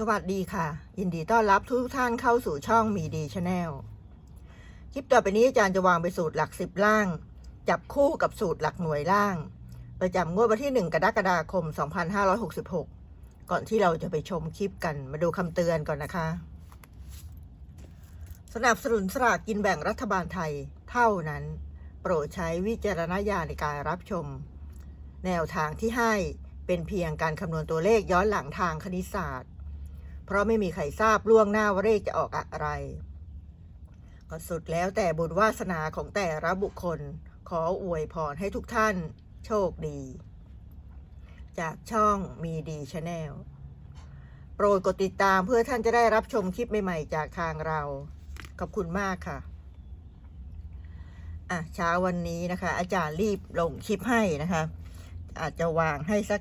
สวัสดีค่ะ ยินดีต้อนรับทุกท่านเข้าสู่ช่องมีดีชาแนลคลิปต่อไปนี้อาจารย์จะวางไปสูตรหลักสิบล่าง จับคู่กับสูตรหลักหน่วยล่าง ประจำงวดวันที่ 1 กรกฎาคม 2566 ก่อนที่เราจะไปชมคลิปกันมาดูคำเตือนก่อนนะคะ สนับสนุนสลากกินแบ่งรัฐบาลไทยเท่านั้น โปรดใช้วิจารณญาณในการรับชม แนวทางที่ให้เป็นเพียงการคำนวณตัวเลขย้อนหลังทางคณิตศาสตร์ เพราะไม่มีใครทราบล่วงหน้าว่าเลขจะออกอะไร ก็สุดแล้วแต่บุญวาสนาของแต่ละบุคคล ขออวยพรให้ทุกท่าน โชคดี จากช่องมีดีชาแนลโปรดกดติดตามเพื่อท่านจะได้รับชมคลิปใหม่ ๆ จากทางเรา ขอบคุณมากค่ะอะเช้าวันนี้นะคะ อาจารย์รีบลงคลิปให้นะคะ อาจจะวางให้สัก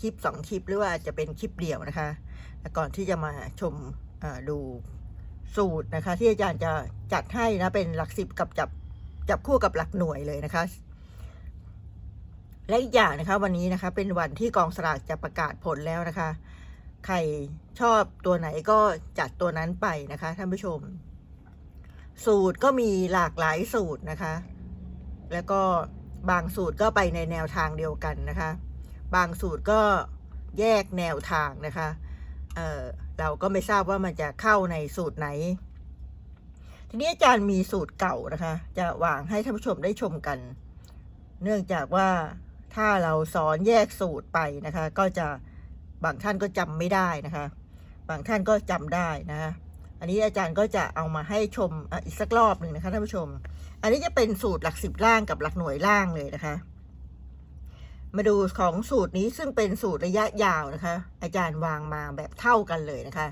คลิปสองคลิปหรือว่าอาจจะเป็นคลิปเดียวนะคะ ก่อนที่จะมาชมดูสูตรนะคะ ที่อาจารย์จะจัดให้นะเป็นหลักสิบกับจับจับคู่กับหลักหน่วยเลยนะคะ และอีกอย่างนะคะ วันนี้นะคะ เป็นวันที่กองสลากจะประกาศผลแล้วนะคะ ใครชอบตัวไหนก็จัดตัวนั้นไปนะคะท่านผู้ชม สูตรก็มีหลากหลายสูตรนะคะ แล้วก็บางสูตรก็ไปในแนวทางเดียวกันนะคะ บางสูตรก็แยกแนวทางนะคะ เออเราก็ไม่ทราบว่ามันจะเข้าในสูตรไหน ทีนี้อาจารย์มีสูตรเก่านะคะ จะวางให้ท่านผู้ชมได้ชมกัน เนื่องจากว่าถ้าเราสอนแยกสูตรไปนะคะ ก็จะบางท่านก็จำไม่ได้นะคะ บางท่านก็จำได้นะคะอันนี้อาจารย์ก็จะเอามาให้ชมอีกสักรอบหนึ่งนะคะท่านผู้ชม อันนี้จะเป็นสูตรหลักสิบล่างกับหลักหน่วยล่างเลยนะคะ มาดูของสูตรนี้ซึ่งเป็นสูตรระยะยาวนะคะ อาจารย์วางมาแบบเท่ากันเลยนะคะ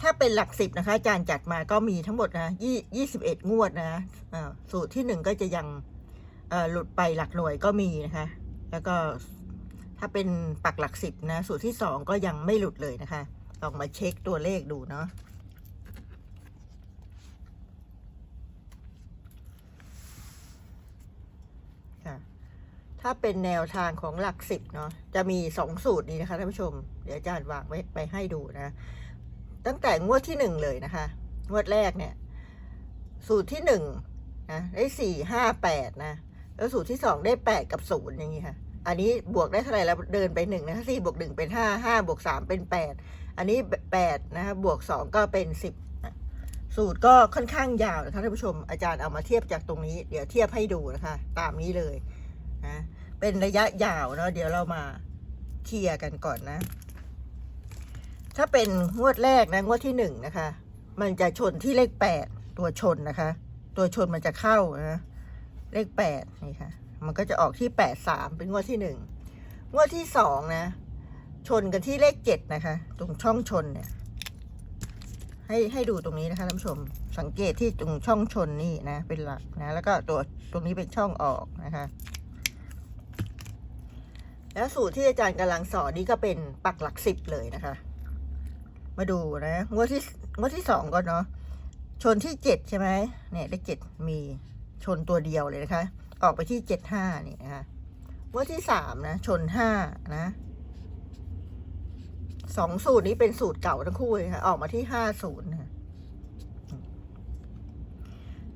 ถ้าเป็นหลักสิบนะคะ อาจารย์จัดมาก็มีทั้งหมดนะยี่ยี่สิบเอ็ดงวดนะสูตรที่หนึ่งก็จะยังหลุดไปหลักหน่วยก็มีนะคะ แล้วก็ถ้าเป็นปักหลักสิบนะ สูตรที่สองก็ยังไม่หลุดเลยนะคะ ลองมาเช็คตัวเลขดูเนาะ ถ้าเป็นแนวทางของหลักสิบเนาะจะมีสองสูตรนี้นะคะท่านผู้ชม เดี๋ยวอาจารย์วางไว้ไปให้ดูนะ ตั้งแต่งวดที่หนึ่งเลยนะคะ งวดแรกเนี่ย สูตรที่หนึ่งนะได้สี่ห้าแปดนะ แล้วสูตรที่สองได้แปดกับศูนย์อย่างนี้ค่ะ อันนี้บวกได้เท่าไหร่แล้วเดินไปหนึ่งนะคะสี่บวกหนึ่งเป็นห้าห้าบวกสามเป็นแปดอันนี้แปดนะคะบวกสองก็เป็นสิบสูตรก็ค่อนข้างยาวนะคะท่านผู้ชมอาจารย์เอามาเทียบจากตรงนี้ เดี๋ยวเทียบให้ดูนะคะ ตามนี้เลย นะเป็นระยะยาวเนาะเดี๋ยวเรามาเคลียร์กันก่อนนะ ถ้าเป็นงวดแรกนะงวดที่หนึ่งนะคะ มันจะชนที่เลขแปดตัวชนนะคะ ตัวชนมันจะเข้านะเลขแปดนี่ค่ะ มันก็จะออกที่แปดสามเป็นงวดที่หนึ่งงวดที่สองนะ ชนกันที่เลขเจ็ดนะคะ ตรงช่องชนเนี่ย ให้ให้ดูตรงนี้นะคะท่านผู้ชมสังเกตที่ตรงช่องชนนี่นะ เป็นหลักนะ แล้วก็ตัวตรงนี้เป็นช่องออกนะคะ แล้วสูตรที่อาจารย์กำลังสอนนี่ก็เป็นปักหลักสิบเลยนะคะ มาดูนะงวดที่งวดที่สองก่อนเนาะชนที่เจ็ดใช่ไหมเนี่ยเลขเจ็ดมีชนตัวเดียวเลยนะคะ ออกไปที่เจ็ดห้านี่นะคะงวดที่สามนะ ชนห้านะสองสูตรนี้เป็นสูตรเก่าทั้งคู่เลยค่ะออกมาที่ห้าศูนย์ค่ะ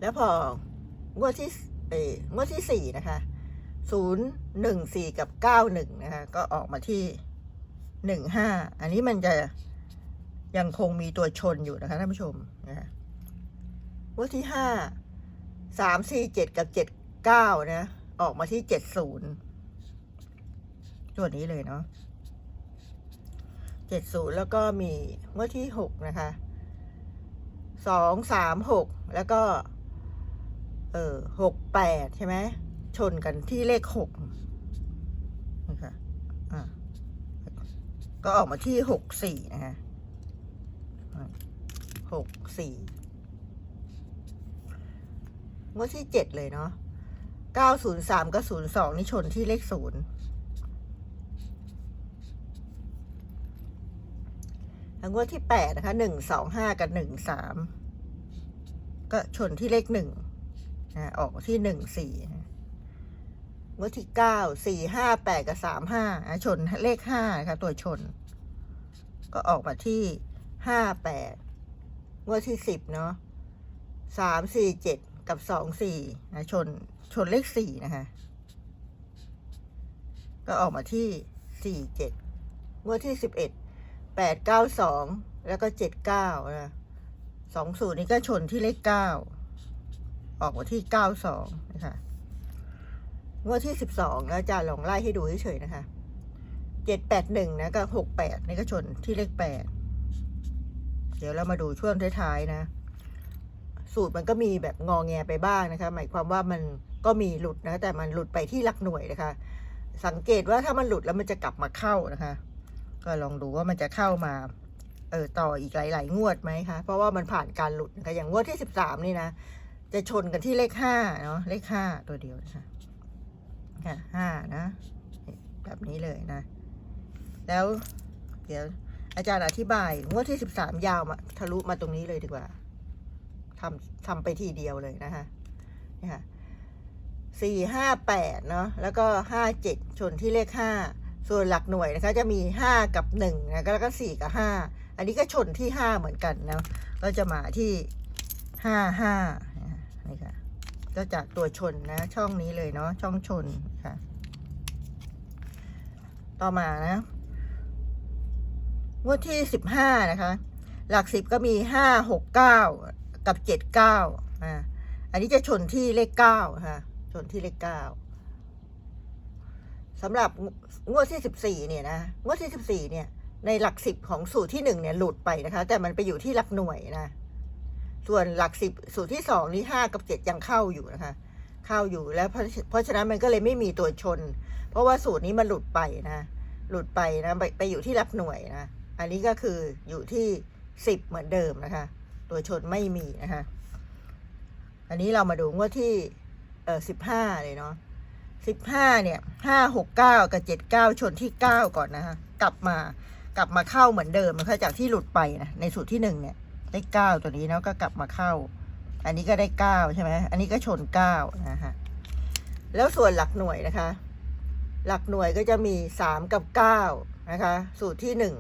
แล้วพองวดที่เอองวดที่สี่นะคะ ศูนย์หนึ่งสี่กับเก้าหนึ่งนะคะ ก็ออกมาที่หนึ่งห้าอันนี้มันจะยังคงมีตัวชนอยู่นะคะท่านผู้ชมนะงว่าที่ห้าสามสี่เจ็ดกับเจ็ดเก้านะออกมาที่เจ็ดศูนย์ตัวนี้เลยเนาะเจ็ดศูนย์แล้วก็มีงวดที่หกนะคะสองสามหกแล้วก็ เออหกแปดใช่ไหม ชนกันที่เลขหกนะคะอ่าก็ออกมาที่หกสี่นะคะหกสี่งวดที่เจ็ดเลยเนาะเก้าศูนย์สามกับศูนย์สองนี่ชนที่เลขศูนย์งวดที่แปดนะคะหนึ่งสองห้ากับหนึ่งสามก็ชนที่เลขหนึ่งนะออกที่หนึ่งสี่ งวดที่เก้าสี่ห้าแปดกับสามห้าชนเลขห้านะคะตัวชน ก็ออกมาที่ห้าแปดงวดที่สิบเนาะสามสี่เจ็ดกับสองสี่ชนชนเลขสี่นะคะ ก็ออกมาที่สี่เจ็ดงวดที่สิบเอ็ดแปดเก้าสองแล้วก็เจ็ดเก้านะสองสูตรนี้ก็ชนที่เลขเก้าออกมาที่เก้าสองนะคะ งวดที่สิบสองแล้วอาจารย์ลองไล่ให้ดูเฉยๆนะคะเจ็ดแปดหนึ่งนะกับหกแปดนี่ก็ชนที่เลขแปดเดี๋ยวเรามาดูช่วงท้ายๆนะ สูตรมันก็มีแบบงอแงไปบ้างนะคะ หมายความว่ามันก็มีหลุดนะ แต่มันหลุดไปที่หลักหน่วยนะคะ สังเกตว่าถ้ามันหลุดแล้วมันจะกลับมาเข้านะคะ ก็ลองดูว่ามันจะเข้ามา เออต่ออีกหลาย ๆ งวดไหมคะเพราะว่ามันผ่านการหลุดนะคะอย่างงวดที่สิบสามนี่นะจะชนกันที่เลขห้าเนาะเลขห้าตัวเดียวนะคะ ค่ะห้านะ แบบนี้เลยนะ แล้วเดี๋ยวอาจารย์อธิบายงวดที่สิบสามยาวมาทะลุมาตรงนี้เลยดีกว่าทำทำไปทีเดียวเลยนะคะนี่ค่ะสี่ห้าแปดเนาะแล้วก็ห้าเจ็ดชนที่เลขห้าส่วนหลักหน่วยนะคะ จะมีห้ากับหนึ่งนะแล้วก็สี่กับห้าอันนี้ก็ชนที่ห้าเหมือนกันนะก็จะมาที่ห้าห้านี่ค่ะ ก็จากตัวชนนะช่องนี้เลยเนาะช่องชนค่ะ ต่อมานะงวดที่สิบห้านะคะ หลักสิบก็มีห้าหกเก้ากับเจ็ดเก้าอ่าอันนี้จะชนที่เลขเก้าค่ะชนที่เลขเก้าสำหรับงวดที่สิบสี่เนี่ยนะงวดที่สิบสี่เนี่ย ในหลักสิบของสูตรที่หนึ่งเนี่ยหลุดไปนะคะ แต่มันไปอยู่ที่หลักหน่วยนะ ส่วนหลักสิบสูตรที่สองนี่ห้ากับเจ็ดยังเข้าอยู่นะคะ เข้าอยู่แล้วเพราะฉะนั้นมันก็เลยไม่มีตัวชน เพราะว่าสูตรนี้มันหลุดไปนะ หลุดไปนะไปไปอยู่ที่หลักหน่วยนะ อันนี้ก็คืออยู่ที่สิบเหมือนเดิมนะคะ ตัวชนไม่มีนะคะอันนี้เรามาดูงวดที่เออสิบห้าเลยเนาะสิบห้าเนี่ยห้าหกเก้ากับเจ็ดเก้าชนที่เก้าก่อนนะคะกลับมากลับมาเข้าเหมือนเดิมนะคะจากที่หลุดไปนะในสูตรที่หนึ่งเนี่ย ได้เก้าตัวนี้เนาะก็กลับมาเข้า อันนี้ก็ได้เก้าใช่ไหมอันนี้ก็ชนเก้านะคะแล้วส่วนหลักหน่วยนะคะ หลักหน่วยก็จะมีสามกับเก้านะคะ สูตรที่หนึ่ง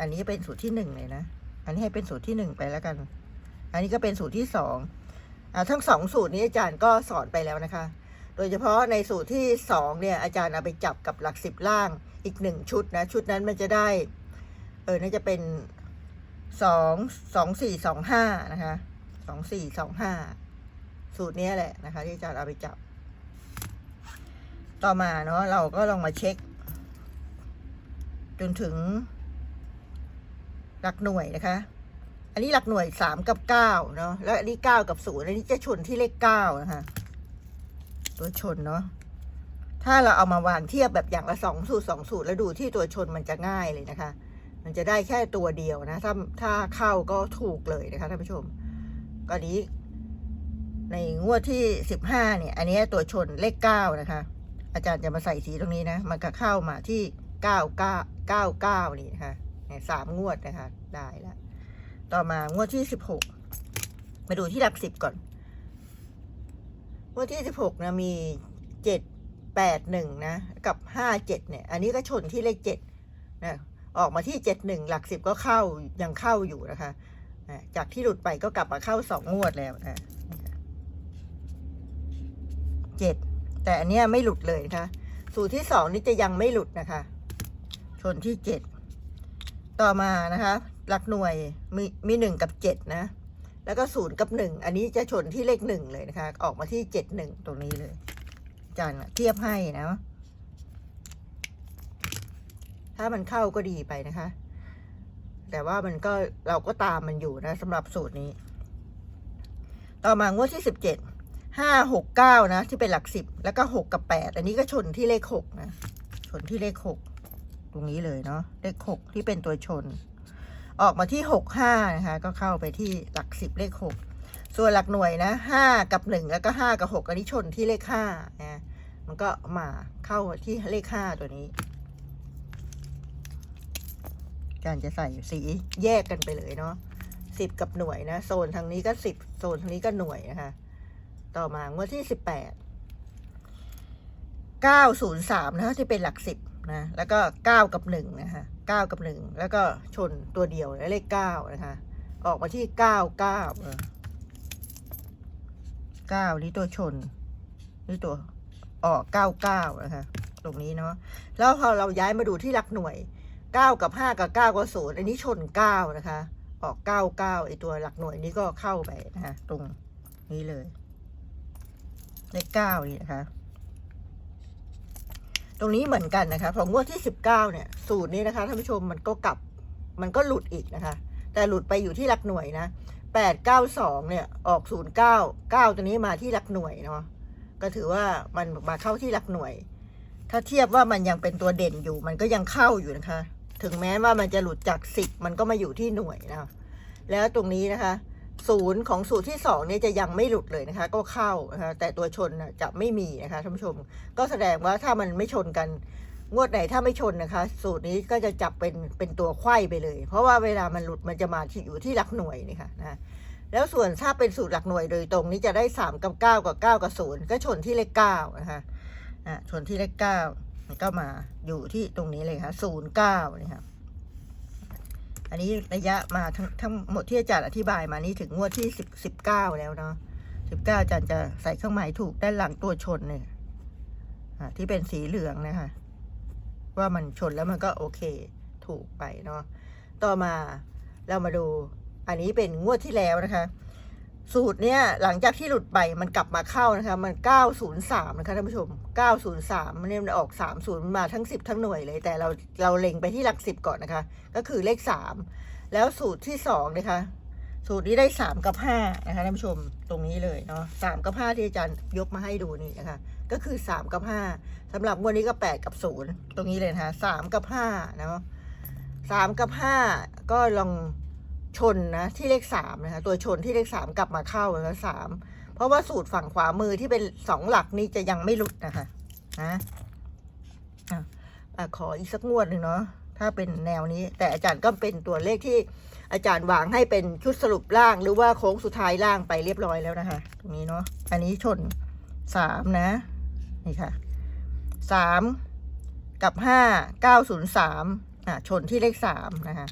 อันนี้เป็นสูตรที่หนึ่งเลยนะ อันนี้ให้เป็นสูตรที่หนึ่งไปแล้วกัน อันนี้ก็เป็นสูตรที่สองอ่าทั้งสองสูตรนี้อาจารย์ก็สอนไปแล้วนะคะ โดยเฉพาะในสูตรที่สองเนี่ยอาจารย์เอาไปจับกับหลักสิบล่างอีกหนึ่งชุดนะ ชุดนั้นมันจะได้ เออน่าจะเป็น สองสองสี่สองห้านะคะสองสี่สองห้าสูตรนี้แหละนะคะ ที่อาจารย์เอาไปจับ ต่อมาเนาะเราก็ลองมาเช็ค จนถึง หลักหน่วยนะคะ อันนี้หลักหน่วยสามกับเก้าเนาะแล้วอันนี้เก้ากับศูนย์อันนี้จะชนที่เลขเก้านะคะ ตัวชนเนาะถ้าเราเอามาวางเทียบแบบอย่างละสองสูตรสองสูตรแล้วดูที่ตัวชนมันจะง่ายเลยนะคะ มันจะได้แค่ตัวเดียวนะ ถ้าถ้าเข้าก็ถูกเลยนะคะท่านผู้ชมก็นี้ ในงวดที่สิบห้าเนี่ย อันนี้ตัวชนเลขเก้านะคะ อาจารย์จะมาใส่สีตรงนี้นะ มันก็เข้ามาที่เก้าเก้าเก้าเก้านี่นะคะเนี่ยสามงวดนะคะ ได้แล้วต่อมางวดที่สิบหกมาดูที่หลักสิบก่อน งวดที่สิบหกนะมีเจ็ดแปดหนึ่งนะ กับห้าเจ็ดเนี่ย อันนี้ก็ชนที่เลขเจ็ดนะ ออกมาที่เจ็ดหนึ่งหลักสิบก็เข้ายังเข้าอยู่นะคะ จากที่หลุดไปก็กลับมาเข้าสองงวดแล้วนะเจ็ดแต่อันเนี้ยไม่หลุดเลยนะคะสูตรที่สองนี่จะยังไม่หลุดนะคะ ชนที่เจ็ดต่อมานะคะ หลักหน่วยมีมีหนึ่งกับเจ็ดนะ แล้วก็ศูนย์กับหนึ่งอันนี้จะชนที่เลขหนึ่งเลยนะคะ ออกมาที่เจ็ดหนึ่งตรงนี้เลยจารย์เทียบให้นะ ถ้ามันเข้าก็ดีไปนะคะ แต่ว่ามันก็เราก็ตามมันอยู่นะสำหรับสูตรนี้ ต่อมางวดที่สิบเจ็ดห้าหกเก้านะ ที่เป็นหลักสิบแล้วก็หกกับแปดอันนี้ก็ชนที่เลขหกนะ ชนที่เลขหกตรงนี้เลยเนาะเลขหกที่เป็นตัวชน ออกมาที่หกห้านะคะ ก็เข้าไปที่หลักสิบเลขหกส่วนหลักหน่วยนะห้ากับหนึ่งแล้วก็ห้ากับหกอันนี้ชนที่เลขห้านะมันก็มาเข้าที่เลขห้าตัวนี้ การจะใส่สีแยกกันไปเลยเนาะสิบกับหน่วยนะ โซนทางนี้ก็สิบโซนทางนี้ก็หน่วยนะคะ ต่อมางวดที่สิบแปดเก้าศูนย์สามนะคะที่เป็นหลักสิบนะแล้วก็เก้ากับหนึ่งนะคะเก้ากับหนึ่งแล้วก็ชนตัวเดียวและเลขเก้านะคะ ออกมาที่เก้าเก้าเก้านี่ตัวชนนี่ตัวออกเก้าเก้านะคะตรงนี้เนาะแล้วพอเราย้ายมาดูที่หลักหน่วย เก้ากับห้ากับเก้ากับศูนย์อันนี้ชนเก้านะคะ ออกเก้าเก้าไอตัวหลักหน่วยนี้ก็เข้าไปนะคะตรงนี้เลยเลขเก้านี่นะคะ ตรงนี้เหมือนกันนะคะพองวดที่สิบเก้าเนี่ย สูตรนี้นะคะท่านผู้ชมมันก็กลับ มันก็หลุดอีกนะคะ แต่หลุดไปอยู่ที่หลักหน่วยนะแปดเก้าสองเนี่ย ออกศูนย์เก้าเก้าตัวนี้มาที่หลักหน่วยเนาะก็ถือว่ามันมาเข้าที่หลักหน่วย ถ้าเทียบว่ามันยังเป็นตัวเด่นอยู่ มันก็ยังเข้าอยู่นะคะ ถึงแม้ว่ามันจะหลุดจากสิบมันก็มาอยู่ที่หน่วยนะคะแล้วตรงนี้นะคะศูนย์ของสูตรที่สองเนี่ยจะยังไม่หลุดเลยนะคะ ก็เข้านะคะแต่ตัวชนจะไม่มีนะคะท่านผู้ชม ก็แสดงว่าถ้ามันไม่ชนกัน งวดไหนถ้าไม่ชนนะคะ สูตรนี้ก็จะจับเป็นเป็นตัวไข้ไปเลย เพราะว่าเวลามันหลุดมันจะมาที่อยู่ที่หลักหน่วยนี่ค่ะนะแล้วส่วนถ้าเป็นสูตรหลักหน่วยโดยตรงนี้จะได้สามกับเก้ากับเก้ากับศูนย์ก็ชนที่เลขเก้านะคะอะชนที่เลขเก็มาอยู่ที่ตรงนี้เลยค่ะศูนย์เก้านี่ค่ะอันนี้ระยะมาทั้งทั้งหมดที่อาจารย์อธิบายมานี่ถึงงวดที่สิบสิบเก้าแล้วเนาะสิบเก้าอาจารย์จะใส่เครื่องหมายถูกด้านหลังตัวชนเนี่ยที่เป็นสีเหลืองนะคะ ว่ามันชนแล้วมันก็โอเคถูกไปเนาะต่อมาเรามาดูอันนี้เป็นงวดที่แล้วนะคะ สูตรเนี้ยหลังจากที่หลุดไปมันกลับมาเข้านะคะ มัน 903 นะคะท่านผู้ชม 903 มันเนี่ยมันออก 30มันมาทั้ง 10 ทั้งหน่วยเลย แต่เราเราเล็งไปที่หลัก 10 ก่อนนะคะ ก็คือเลข 3 แล้วสูตรที่2นะคะ สูตรนี้ได้ 3 กับ 5 นะคะท่านผู้ชมตรงนี้เลยเนาะ3กับ 5 ที่อาจารย์ยกมาให้ดูนี่นะคะ ก็คือ 3 กับ 5สำหรับงวดนี้ก็ 8 กับ 0 ตรงนี้เลยนะคะ3กับ5เนาะ3กับ 5 ก็ลอง ชนนะที่เลข3นะคะตัวชนที่เลข3กลับมาเข้านะคะ3เพราะว่าสูตรฝั่งขวามือที่เป็น2หลักนี้จะยังไม่หลุดนะคะนะอะอะขออีกสักงวดหนึ่งเนาะถ้าเป็นแนวนี้ แต่อาจารย์ก็เป็นตัวเลขที่อาจารย์วางให้เป็นชุดสรุปล่าง หรือว่าโค้งสุดท้ายล่างไปเรียบร้อยแล้วนะคะ ตรงนี้เนาะอันนี้ชนสามนะ นี่ค่ะสามกับห้าเก้าศูนย์สามอะชนที่เลขสามนะคะ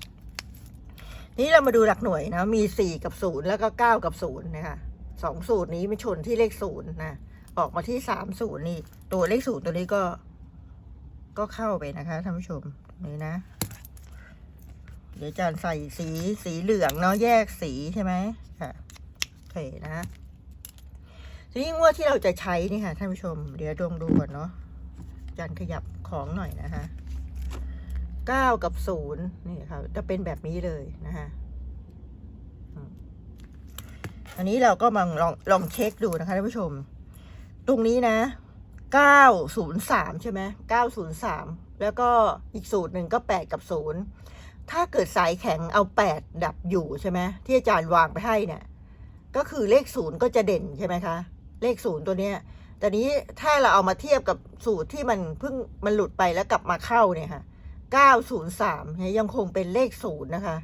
นี่เรามาดูหลักหน่วยนะ มีสี่กับศูนย์แล้วก็เก้ากับศูนย์นะคะสองสูตรนี้ไม่ชนที่เลขศูนย์นะออกมาที่สามศูนย์นี่ ตัวเลขศูนย์ตัวนี้ก็ ก็เข้าไปนะคะท่านผู้ชมนี่นะ เดี๋ยวอาจารย์ใส่สีสีเหลืองเนาะแยกสีใช่ไหมค่ะโอเคนะทีนี้งวดที่เราจะใช้นี่ค่ะท่านผู้ชม เดี๋ยวดวงดูก่อนเนาะอาจารย์ขยับของหน่อยนะคะ เก้ากับศูนย์นี่ค่ะจะเป็นแบบนี้เลยนะคะอันนี้เราก็มาลองลองเช็คดูนะคะท่านผู้ชม ตรงนี้นะเก้าศูนย์สามใช่ไหมเก้าศูนย์สามแล้วก็อีกสูตรหนึ่งก็แปดกับศูนย์ถ้าเกิดสายแข็งเอาแปดดับอยู่ใช่ไหมที่อาจารย์วางไปให้เนี่ยก็คือเลขศูนย์ก็จะเด่นใช่ไหมคะ เลขศูนย์ตัวเนี้ยแต่นี้ถ้าเราเอามาเทียบกับสูตรที่มันเพิ่งมันหลุดไปแล้วกลับมาเข้าเนี่ยค่ะ 903เนี่ยยังคงเป็นเลขศูนย์นะคะ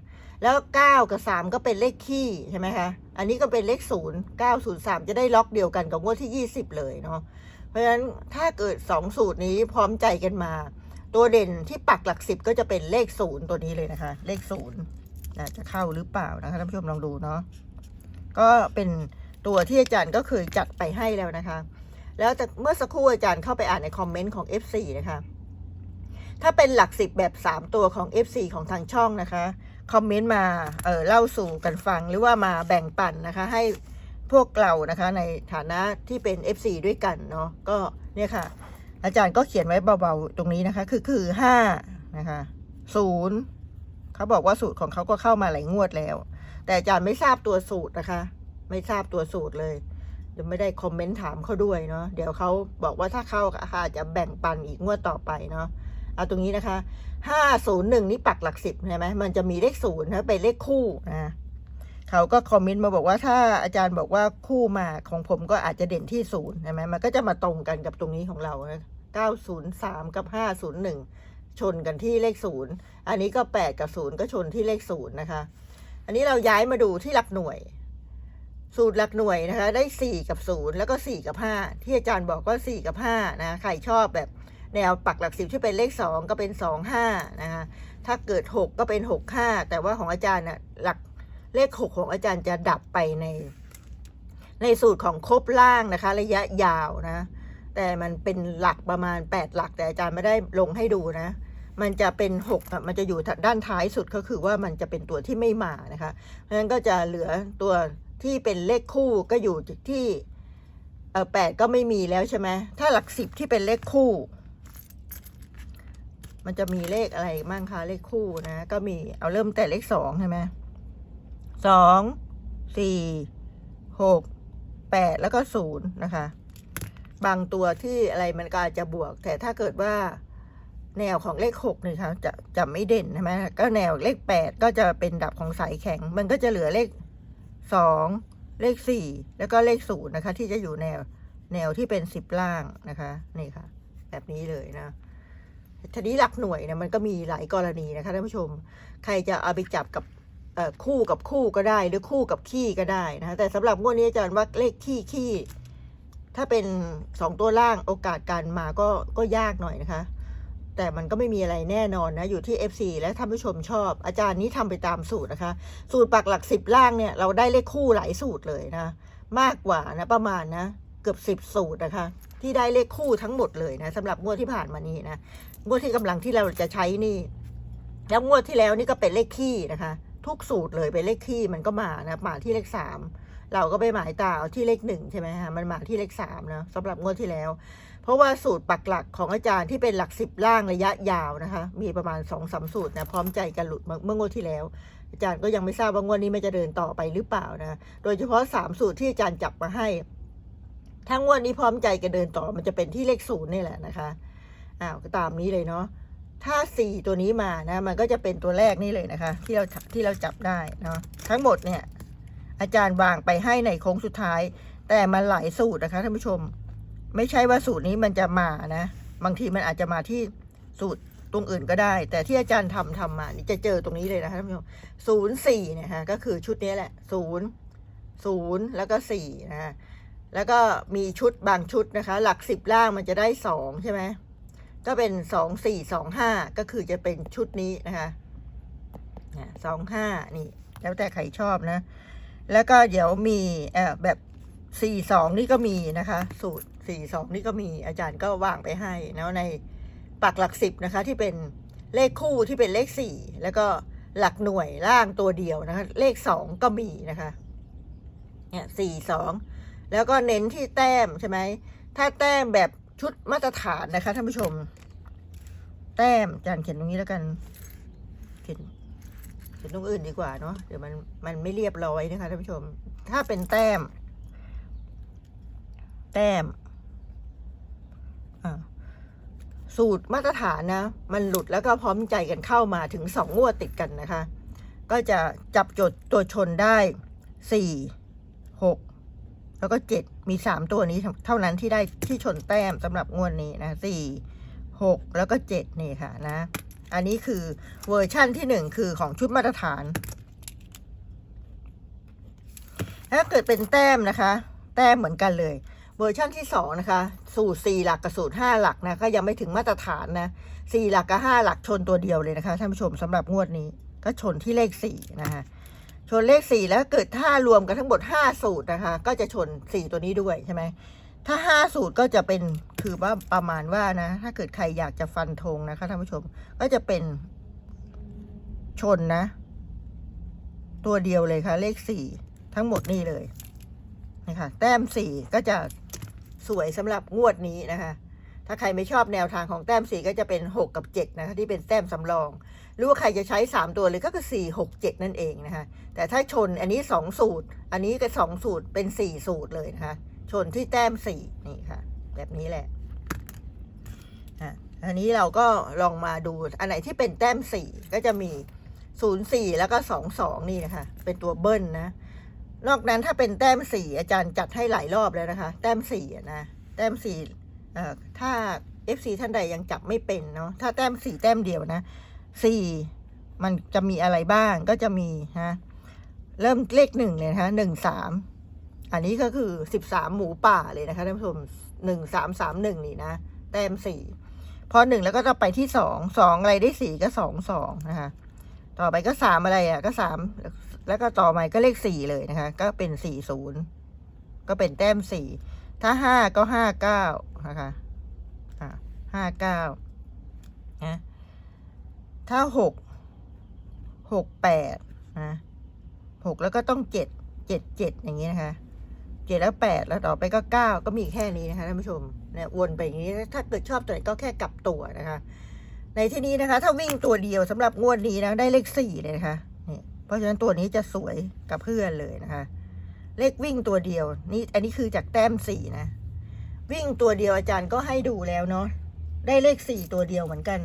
แล้ว 9 กับ 3 ก็เป็นเลขขี้ใช่ไหมคะ อันนี้ก็เป็นเลขศูนย์903 จะได้ล็อกเดียวกันกับงวดที่ 20 เลยเนาะ เพราะฉะนั้นถ้าเกิด 2 สูตรนี้พร้อมใจกันมา ตัวเด่นที่ปักหลักสิบก็จะเป็นเลขศูนย์ตัวนี้เลยนะคะ เลขศูนย์นะจะเข้าหรือเปล่านะคะท่านผู้ชมลองดูเนาะ ก็เป็นตัวที่อาจารย์ก็เคยจัดไปให้แล้วนะคะ แล้วเมื่อสักครู่อาจารย์เข้าไปอ่านในคอมเมนต์ของ F4 นะคะ ถ้าเป็นหลักสิบแบบ 3 ตัวของ F4 ของทางช่องนะคะ คอมเมนต์มาเออเล่าสู่กันฟังหรือว่ามาแบ่งปันนะคะ ให้พวกเรานะคะในฐานะที่เป็น F4 ด้วยกันเนาะก็เนี่ยค่ะ อาจารย์ก็เขียนไว้เบาๆตรงนี้นะคะ คือคือห้านะคะศูนย์เขาบอกว่าสูตรของเขาก็เข้ามาหลายงวดแล้ว แต่อาจารย์ไม่ทราบตัวสูตรนะคะ ไม่ทราบตัวสูตรเลยเดี๋ยวไม่ได้คอมเมนต์ถามเขาด้วยเนาะเดี๋ยวเขาบอกว่าถ้าเข้าค่ะอาจจะแบ่งปันอีกงวดต่อไปเนาะ เอาตรงนี้นะคะห้าศูนย์หนึ่งนี่ปักหลักสิบใช่ไหมมันจะมีเลขศูนย์นะเป็นเลขคู่นะเขาก็คอมเมนต์มาบอกว่าถ้าอาจารย์บอกว่าคู่มาของผมก็อาจจะเด่นที่ศูนย์ใช่ไหมมันก็จะมาตรงกันกับตรงนี้ของเรานะเก้าศูนย์สามกับห้าศูนย์หนึ่งชนกันที่เลขศูนย์อันนี้ก็แปดกับศูนย์ก็ชนที่เลขศูนย์นะคะ อันนี้เราย้ายมาดูที่หลักหน่วย สูตรหลักหน่วยนะคะ ได้สี่กับศูนย์แล้วก็สี่กับห้าที่อาจารย์บอกว่าสี่กับห้านะ ใครชอบแบบ แนวปักหลักสิบที่เป็นเลขสองก็เป็นสองห้านะคะ ถ้าเกิดหกก็เป็นหกห้าแต่ว่าของอาจารย์น่ะหลักเลขหกของอาจารย์จะดับไปใน ในสูตรของครบล่างนะคะ ระยะยาวนะ แต่มันเป็นหลักประมาณ 8 หลัก แต่อาจารย์ไม่ได้ลงให้ดูนะ มันจะเป็น6อะมันจะอยู่ด้านท้ายสุดก็คือว่ามันจะเป็นตัวที่ไม่มานะคะ เพราะฉะนั้นก็จะเหลือตัวที่เป็นเลขคู่ก็อยู่ที่เออแปดก็ไม่มีแล้วใช่ไหมถ้าหลักสิบที่เป็นเลขคู่ มันจะมีเลขอะไรบ้างคะเลขคู่นะ ก็มีเอาเริ่มแต่เลขสองใช่ไหมสองสี่หกแปดแล้วก็ศูนย์นะคะ บางตัวที่อะไรมันก็อาจจะบวก แต่ถ้าเกิดว่าแนวของเลขหกนี่ค่ะจะจะไม่เด่นใช่ไหมก็แนวเลขแปดก็จะเป็นดับของสายแข็ง มันก็จะเหลือเลขสองเลขสี่แล้วก็เลขศูนย์นะคะ ที่จะอยู่แนวแนวที่เป็นสิบล่างนะคะ นี่ค่ะ แบบนี้เลยนะ ทีนี้หลักหน่วยเนี่ยมันก็มีหลายกรณีนะคะท่านผู้ชม ใครจะเอาไปจับกับคู่กับคู่ก็ได้ หรือคู่กับขี้ก็ได้นะคะแต่สำหรับงวดนี้อาจารย์ว่าเลขขี้ขี้ถ้าเป็นสองตัวล่างโอกาสการมาก็ก็ยากหน่อยนะคะ แต่มันก็ไม่มีอะไรแน่นอนนะ อยู่ที่ FC และท่านผู้ชมชอบ อาจารย์นี้ทำไปตามสูตรนะคะ สูตรปักหลักสิบล่างเนี่ย เราได้เลขคู่หลายสูตรเลยนะ มากกว่านะประมาณนะ เกือบสิบสูตรนะคะ ที่ได้เลขคู่ทั้งหมดเลยนะสำหรับงวดที่ผ่านมานี้นะ งวดที่กำลังที่เราจะใช้นี่ แล้วงวดที่แล้วนี่ก็เป็นเลขขี้นะคะ ทุกสูตรเลยเป็นเลขขี้มันก็มานะมาที่เลขสามเราก็ไปหมายตาเอาที่เลขหนึ่งใช่ไหมฮะมันมาที่เลขสามนะสำหรับงวดที่แล้ว เพราะว่าสูตรปักหลักของอาจารย์ที่เป็นหลักสิบล่างระยะยาวนะคะ มีประมาณสองสามสูตรนะพร้อมใจกันหลุดเมื่องวดที่แล้ว อาจารย์ก็ยังไม่ทราบว่างวดนี้มันจะเดินต่อไปหรือเปล่านะโดยเฉพาะสามสูตรที่อาจารย์จับมาให้ทั้งงวดนี้พร้อมใจกันเดินต่อมันจะเป็นที่เลขศูนย์นี่แหละนะคะ อ้าวก็ตามนี้เลยเนาะถ้าสี่ตัวนี้มานะ มันก็จะเป็นตัวแรกนี่เลยนะคะ ที่เราที่เราจับได้เนาะทั้งหมดเนี่ย อาจารย์วางไปให้ในโค้งสุดท้าย แต่มันหลายสูตรนะคะท่านผู้ชม ไม่ใช่ว่าสูตรนี้มันจะมานะ บางทีมันอาจจะมาที่สูตรตรงอื่นก็ได้ แต่ที่อาจารย์ทำทำมานี่จะเจอตรงนี้เลยนะคะท่านผู้ชมศูนย์สี่เนี่ยฮะก็คือชุดนี้แหละศูนย์ศูนย์แล้วก็สี่นะแล้วก็มีชุดบางชุดนะคะ หลักสิบล่างมันจะได้สองใช่ไหม ก็เป็นสองสี่สองห้าก็คือจะเป็นชุดนี้นะคะสองห้านี่ แล้วแต่ใครชอบนะ แล้วก็เดี๋ยวมีเอ่อแบบสี่สองนี่ก็มีนะคะ สูตรสี่สองนี่ก็มีอาจารย์ก็วางไปให้แล้วในปักหลักสิบนะคะ ที่เป็นเลขคู่ที่เป็นเลขสี่แล้วก็หลักหน่วยล่างตัวเดียวนะคะ เลขสองก็มีนะคะเนี่ยสี่สองแล้วก็เน้นที่แต้มใช่ไหมถ้าแต้มแบบ ชุดมาตรฐานนะคะท่านผู้ชม แต้มจารย์เขียนตรงนี้แล้วกัน เขียนเขียนตรงอื่นดีกว่าเนาะเดี๋ยวมันมันไม่เรียบร้อยนะคะท่านผู้ชม ถ้าเป็นแต้ม แต้มอ่าสูตรมาตรฐานนะ มันหลุดแล้วก็พร้อมใจกันเข้ามาถึงสองงวดติดกันนะคะ ก็จะจับจดตัวชนได้สี่หกแล้วก็เจ็ด มีสามตัวนี้เท่านั้นที่ได้ที่ชนแต้มสำหรับงวดนี้นะสี่หกแล้วก็เจ็ดนี่ค่ะนะ อันนี้คือเวอร์ชั่นที่หนึ่งคือของชุดมาตรฐาน ถ้าเกิดเป็นแต้มนะคะ แต้มเหมือนกันเลย เวอร์ชั่นที่สองนะคะ สูตรสี่หลักกับสูตรห้าหลักนะก็ยังไม่ถึงมาตรฐานนะสี่หลักกับห้าหลักชนตัวเดียวเลยนะคะท่านผู้ชมสำหรับงวดนี้ ก็ชนที่เลขสี่นะคะ ชนเลขสี่แล้วเกิดถ้ารวมกันทั้งหมดห้าสูตรนะคะ ก็จะชนสี่ตัวนี้ด้วยใช่ไหมถ้าห้าสูตรก็จะเป็นคือว่าประมาณว่านะ ถ้าเกิดใครอยากจะฟันธงนะคะท่านผู้ชมก็จะเป็นชนนะ ตัวเดียวเลยค่ะ เลขสี่ทั้งหมดนี่เลยนะคะแต้มสี่ก็จะสวยสำหรับงวดนี้นะคะ ถ้าใครไม่ชอบแนวทางของแต้มสี่ก็จะเป็นหกกับเจ็ดนะคะ ที่เป็นแต้มสำรอง หรือว่าใครจะใช้สามตัวเลยก็คือสี่หกเจ็ดนั่นเองนะคะ แต่ถ้าชนอันนี้สองสูตร อันนี้ก็สองสูตรเป็นสี่สูตรเลยนะคะ ชนที่แต้มสี่นี่ค่ะ แบบนี้แหละอันนี้เราก็ลองมาดูอันไหนที่เป็นแต้มสี่ก็จะมีศูนย์สี่แล้วก็สองสองนี่นะคะ เป็นตัวเบิ้ลนะ นอกนั้นถ้าเป็นแต้มสี่อาจารย์จัดให้หลายรอบแล้วนะคะ แต้มสี่นะ แต้มสี่ ถ้า FC ท่านใดยังจับไม่เป็นเนาะถ้าแต้มสี่แต้มเดียวนะสี่มันจะมีอะไรบ้างก็จะมีฮะเริ่มเลขหนึ่งเลยนะคะหนึ่งสามอันนี้ก็คือสิบสามหมูป่าเลยนะคะท่านผู้ชมหนึ่งสามสามหนึ่งนี่นะ แต้มสี่พอหนึ่งแล้วก็จะไปที่สองสองอะไรได้สี่ก็สองสองนะคะต่อไปก็สามอะไรอะ ก็สามแล้วก็ต่อมาก็เลขสี่เลยนะคะ ก็เป็นสี่ศูนย์ก็เป็นแต้มสี่ถ้าห้าก็ห้าเก้า นะคะอ่าห้าเก้านะถ้าหกหกแปดนะหกแล้วก็ต้องเจ็ดเจ็ดเจ็ดอย่างนี้นะคะเจ็ดแล้วแปดแล้วต่อไปก็เก้าก็มีแค่นี้นะคะท่านผู้ชมเนี่ยวนไปอย่างนี้ถ้าเกิดชอบตัวไหนก็แค่กลับตัวนะคะ ในที่นี้นะคะ ถ้าวิ่งตัวเดียวสำหรับงวดนี้นะได้เลขสี่เลยนะคะนี่เพราะฉะนั้นตัวนี้จะสวยกับเพื่อนเลยนะคะ เลขวิ่งตัวเดียวนี่อันนี้คือจากแต้มสี่นะ วิ่งตัวเดียวอาจารย์ก็ให้ดูแล้วเนาะได้เลขสี่ตัวเดียวเหมือนกัน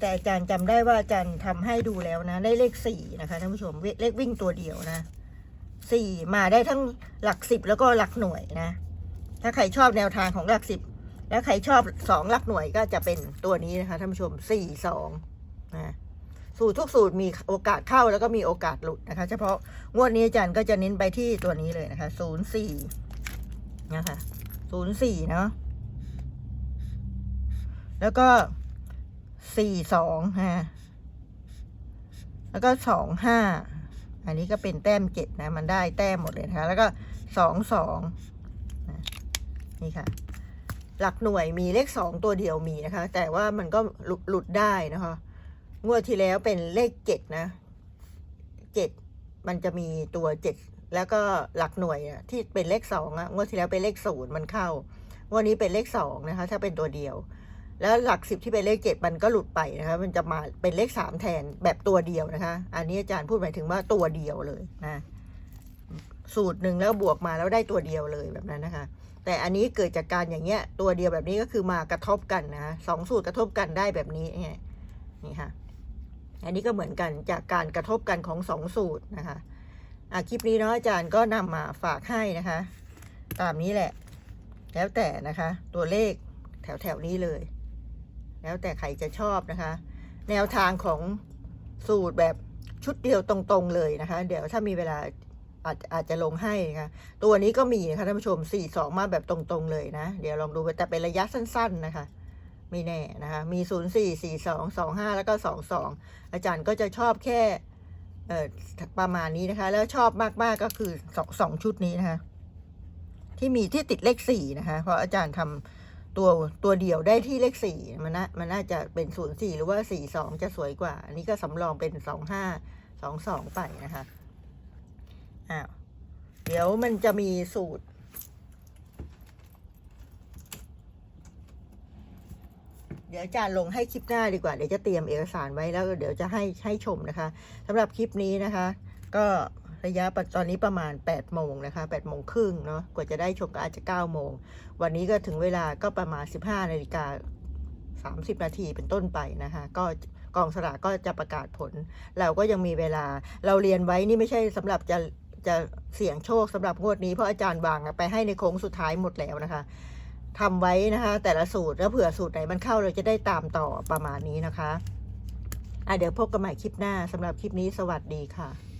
แต่อาจารย์จำได้ว่าอาจารย์ทำให้ดูแล้วนะ ได้เลขสี่นะคะท่านผู้ชมเลขวิ่งตัวเดียวนะสี่มาได้ทั้งหลักสิบแล้วก็หลักหน่วยนะ ถ้าใครชอบแนวทางของหลักสิบแล้วใครชอบสองหลักหน่วยก็จะเป็นตัวนี้นะคะท่านผู้ชมสี่สองนะ สูตรทุกสูตรมีโอกาสเข้าแล้วก็มีโอกาสหลุดนะคะ เฉพาะงวดนี้อาจารย์ก็จะเน้นไปที่ตัวนี้เลยนะคะศูนย์สี่นะคะศูนย์สี่เนาะแล้วก็สี่สองฮะแล้วก็สองห้าอันนี้ก็เป็นแต้มเจ็ดนะ มันได้แต้มหมดเลยนะคะ แล้วก็สองสองนี่ค่ะ หลักหน่วยมีเลขสองตัวเดียวมีนะคะ แต่ว่ามันก็หลุดลดได้นะคะ งวดที่แล้วเป็นเลขเจ็ดนะเจ็ดมันจะมีตัวเจ็ดแล้วก็หลักหน่วยอะที่เป็นเลขสองอะงวดที่แล้วเป็นเลขศูนย์มันเข้างวดนี้เป็นเลขสองนะคะ ถ้าเป็นตัวเดียว แล้วหลักสิบที่เป็นเลขเจ็ดมันก็หลุดไปนะคะ มันจะมาเป็นเลขสามแทนแบบตัวเดียวนะคะ อันนี้อาจารย์พูดหมายถึงว่าตัวเดียวเลยนะสูตรหนึ่งแล้วบวกมาแล้วได้ตัวเดียวเลยแบบนั้นนะคะ แต่อันนี้เกิดจากการอย่างเงี้ย ตัวเดียวแบบนี้ก็คือมากระทบกันนะสองสูตรกระทบกันได้แบบนี้ไงนี่ค่ะ อันนี้ก็เหมือนกันจากการกระทบกันของสองสูตรนะคะอะคลิปนี้เนาะอาจารย์ก็นำมาฝากให้นะคะ ตามนี้แหละ แล้วแต่นะคะ ตัวเลขแถวแถวนี้เลย แล้วแต่ใครจะชอบนะคะ แนวทางของสูตรแบบชุดเดียวตรงๆเลยนะคะ เดี๋ยวถ้ามีเวลาอาจอาจจะลงให้นะคะ ตัวนี้ก็มีนะคะท่านผู้ชม 4 2 มาแบบตรงๆเลยนะ เดี๋ยวลองดูแต่เป็นระยะสั้น ๆ นะคะ ไม่แน่นะคะ มี 0 4 4 2 2 5 แล้วก็ 2 2 อาจารย์ก็จะชอบแค่ประมาณนี้นะคะ แล้วชอบมากๆก็คือสองสองชุดนี้นะคะ ที่มีที่ติดเลขสี่นะคะ เพราะอาจารย์ทำตัวตัวเดียวได้ที่เลขสี่มันน่ามันน่าจะเป็นศูนย์สี่หรือว่าสี่สองจะสวยกว่า อันนี้ก็สำรองเป็นสองห้าสองสองไปนะคะอ้าวเดี๋ยวมันจะมีสูตร ดี๋ยวอาจารย์ลงให้คลิปหน้าดีกว่า เดี๋ยวจะเตรียมเอกสารไว้แล้วเดี๋ยวจะให้ให้ชมนะคะสำหรับคลิปนี้นะคะ ก็ระยะปัจตอนนี้ประมาณ8โมงนะคะ8โมงครึ่งเนาะกว่าจะได้ชมก็อาจจะ9โมง วันนี้ก็ถึงเวลาก็ประมาณ 15นาฬิกา30นาทีเป็นต้นไปนะคะ ก็กองสลากก็จะประกาศผล เราก็ยังมีเวลาเราเรียนไว้นี่ไม่ใช่สำหรับจะจะเสี่ยงโชคสำหรับงวดนี้เพราะอาจารย์วางไปให้ในโค้งสุดท้ายหมดแล้วนะคะ ทำไว้นะคะ แต่ละสูตรแล้วเผื่อสูตรไหนมันเข้าเราจะได้ตามต่อประมาณนี้นะคะอะเดี๋ยวพบกันใหม่คลิปหน้าสำหรับคลิปนี้สวัสดีค่ะ